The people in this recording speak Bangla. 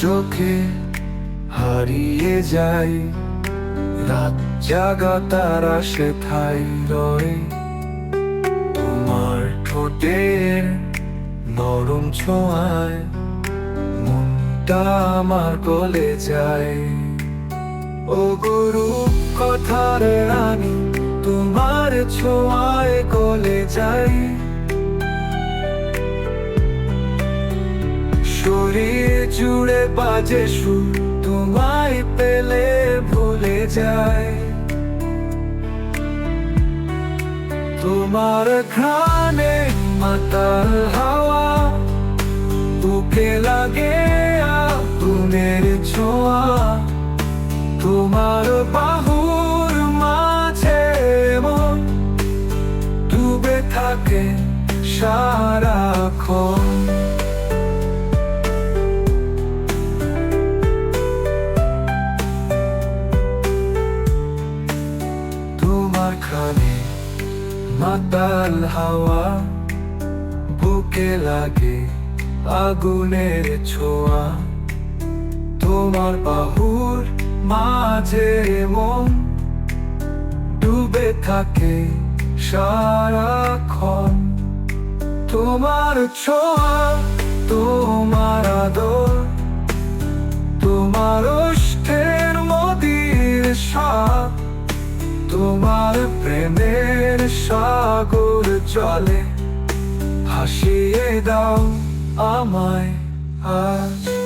চোখে হারিয়ে যাই। রাত জাগা তারা সে থাই রয়। তোমার ঠোঁটের নরম ছোঁয়ায় মনটা আমার গলে যায়। ও গুরু কথার রানী, তোমার ছোঁয়ায় গলে যাই। শরীর জুড়ে বাজে সুর তোমায় পেলে ভুলে যায় তোমার ঘ্রাণে মাতাল হাওয়া, বুকে লাগে আগুনের ছোঁয়া। তোমার বাহুর মাঝে মন ডুবে থাকে সারাক্ষণ। খানে মাতাল হাওয়া, বুকে লাগে আগুনের ছোঁয়া। তোমার বাহুর মাঝে মন ডুবে থাকে সারাক্ষণ। তোমার ছোঁয়া, তোমার আদর তোমার তোমার প্রেমের সাগর চলে। হাসিয়ে দাও আমায় আজ।